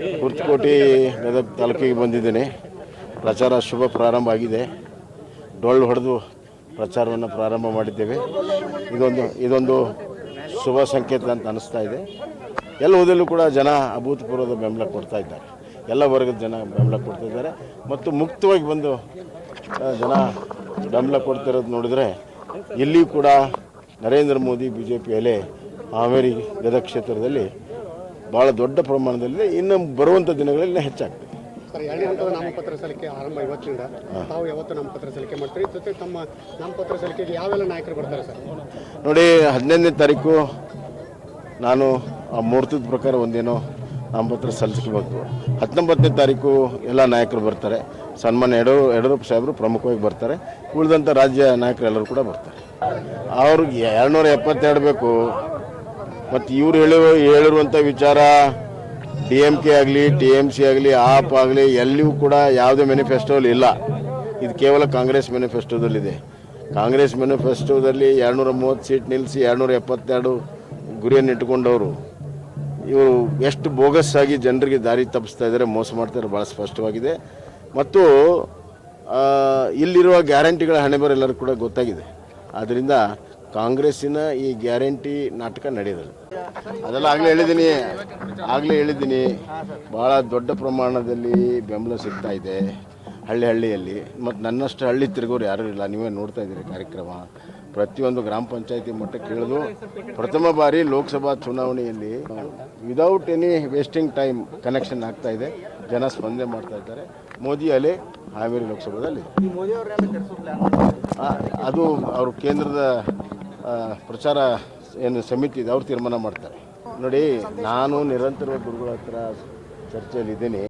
ಕುರ್ತಕೋಟಿ ಗದಗ ತಾಲೂಕಿಗೆ ಬಂದಿದ್ದೀನಿ. ಪ್ರಚಾರ ಶುಭ ಪ್ರಾರಂಭ ಆಗಿದೆ. ಡೊಳ್ಳು ಹೊಡೆದು ಪ್ರಚಾರವನ್ನು ಪ್ರಾರಂಭ ಮಾಡಿದ್ದೇವೆ. ಇದೊಂದು ಇದೊಂದು ಶುಭ ಸಂಕೇತ ಅಂತ ಅನ್ನಿಸ್ತಾ ಇದೆ. ಎಲ್ಲ ಹೋದಲ್ಲೂ ಕೂಡ ಜನ ಅಭೂತಪೂರ್ವದ ಬೆಂಬಲ ಕೊಡ್ತಾ ಇದ್ದಾರೆ. ಎಲ್ಲ ವರ್ಗದ ಜನ ಬೆಂಬಲ ಕೊಡ್ತಾ ಇದ್ದಾರೆ. ಮತ್ತು ಮುಕ್ತವಾಗಿ ಬಂದು ಜನ ಬೆಂಬಲ ಕೊಡ್ತಿರೋದು ನೋಡಿದರೆ ಇಲ್ಲಿಯೂ ಕೂಡ Narendra Modi B J P Haveri Gadag ಕ್ಷೇತ್ರದಲ್ಲಿ ಭಾಳ ದೊಡ್ಡ ಪ್ರಮಾಣದಲ್ಲಿ ಇನ್ನು ಬರುವಂಥ ದಿನಗಳಲ್ಲಿ ಹೆಚ್ಚಾಗ್ತದೆ. ಸರ್ ಎರಡನೇ ಹಂತದ ನಾಮಪತ್ರ ಸಲ್ಲಿಕೆ ಆರಂಭ ಇವತ್ತಿನಿಂದ ತಾವು ಯಾವತ್ತು ನಾಮಪತ್ರ ಸಲ್ಲಿಕೆ ಮಾಡ್ತೀರಿ? ಜೊತೆ ತಮ್ಮ ನಾಮಪತ್ರ ಸಲ್ಲಿಕೆಗೆ ಯಾವೆಲ್ಲ ನಾಯಕರು ಬರ್ತಾರೆ ಸರ್? ನೋಡಿ ಹದಿನೈದನೇ ತಾರೀಕು ನಾನು ಆ ಮುಹೂರ್ತದ ಪ್ರಕಾರ ಒಂದೇನೋ ನಾಮಪತ್ರ ಸಲ್ಲಿಸಬೇಕು. ಹತ್ತೊಂಬತ್ತನೇ ತಾರೀಕು ಎಲ್ಲ ನಾಯಕರು ಬರ್ತಾರೆ. ಸನ್ಮಾನ್ಯ ಯಡೂ ಯಡಿಯೂರಪ್ಪ ಸಾಹೇಬರು ಪ್ರಮುಖವಾಗಿ ಬರ್ತಾರೆ. ಉಳಿದಂಥ ರಾಜ್ಯ ನಾಯಕರು ಎಲ್ಲರೂ ಕೂಡ ಬರ್ತಾರೆ. ಅವ್ರಿಗೆ ಎರಡುನೂರ ಎಪ್ಪತ್ತೆರಡು ಬೇಕು. ಮತ್ತು ಇವ್ರು ಹೇಳಿ ಹೇಳಿರುವಂಥ ವಿಚಾರ, ಡಿ ಎಂ ಕೆ ಆಗಲಿ, ಟಿ ಎಂ ಸಿ ಆಗಲಿ, ಆಪ್ ಆಗಲಿ, ಎಲ್ಲಿಯೂ ಕೂಡ ಯಾವುದೇ ಮ್ಯಾನಿಫೆಸ್ಟೋಲ್ಲಿ ಇಲ್ಲ. ಇದು ಕೇವಲ ಕಾಂಗ್ರೆಸ್ ಮ್ಯಾನಿಫೆಸ್ಟೋದಲ್ಲಿದೆ ಕಾಂಗ್ರೆಸ್ ಮ್ಯಾನಿಫೆಸ್ಟೋದಲ್ಲಿ ಎರಡುನೂರ ಮೂವತ್ತು ಸೀಟ್ ನಿಲ್ಲಿಸಿ ಎರಡುನೂರ ಎಪ್ಪತ್ತೆರಡು ಗುರಿಯನ್ನು ಇಟ್ಟುಕೊಂಡವರು. ಇವರು ಎಷ್ಟು ಬೋಗಸ್ ಆಗಿ ಜನರಿಗೆ ದಾರಿ ತಪ್ಪಿಸ್ತಾ ಇದ್ದಾರೆ ಮೋಸ ಮಾಡ್ತಾರೆ ಭಾಳ ಸ್ಪಷ್ಟವಾಗಿದೆ. ಮತ್ತು ಇಲ್ಲಿರುವ ಗ್ಯಾರಂಟಿಗಳ ಹಣೆಬರ ಎಲ್ಲರಿಗೂ ಕೂಡ ಗೊತ್ತಾಗಿದೆ. ಆದ್ದರಿಂದ ಕಾಂಗ್ರೆಸ್ಸಿನ ಈ ಗ್ಯಾರಂಟಿ ನಾಟಕ ನಡೆಯದ ಅದೆಲ್ಲ ಆಗಲೇ ಹೇಳಿದ್ದೀನಿ. ಆಗಲೇ ಹೇಳಿದ್ದೀನಿ. ಭಾಳ ದೊಡ್ಡ ಪ್ರಮಾಣದಲ್ಲಿ ಬೆಂಬಲ ಸಿಗ್ತಾ ಇದೆ ಹಳ್ಳಿ ಹಳ್ಳಿಯಲ್ಲಿ. ಮತ್ತು ನನ್ನಷ್ಟು ಹಳ್ಳಿ ತಿರುಗೋರು ಯಾರೂ ಇಲ್ಲ. ನೀವೇ ನೋಡ್ತಾ ಇದ್ದೀರಿ ಕಾರ್ಯಕ್ರಮ. ಪ್ರತಿಯೊಂದು ಗ್ರಾಮ ಪಂಚಾಯತಿ ಮಟ್ಟಕ್ಕೆ ಇಳಿದು ಪ್ರಥಮ ಬಾರಿ ಲೋಕಸಭಾ ಚುನಾವಣೆಯಲ್ಲಿ without any wasting time connection ಆಗ್ತಾ ಇದೆ. ಜನ ಸ್ಪಂದನೆ ಮಾಡ್ತಾ ಇದ್ದಾರೆ. ಮೋದಿ ಅಲೆ ಹಾವೇರಿ ಲೋಕಸಭಾದಲ್ಲಿ. ಅದು ಅವರು ಕೇಂದ್ರದ ಪ್ರಚಾರ ಏನು ಸಮಿತಿ ಇದೆ ಅವ್ರು ತೀರ್ಮಾನ ಮಾಡ್ತಾರೆ. ನೋಡಿ ನಾನು ನಿರಂತರವಾಗಿ ಗುರುಗಳ ಹತ್ರ ಚರ್ಚೆಯಲ್ಲಿದ್ದೀನಿ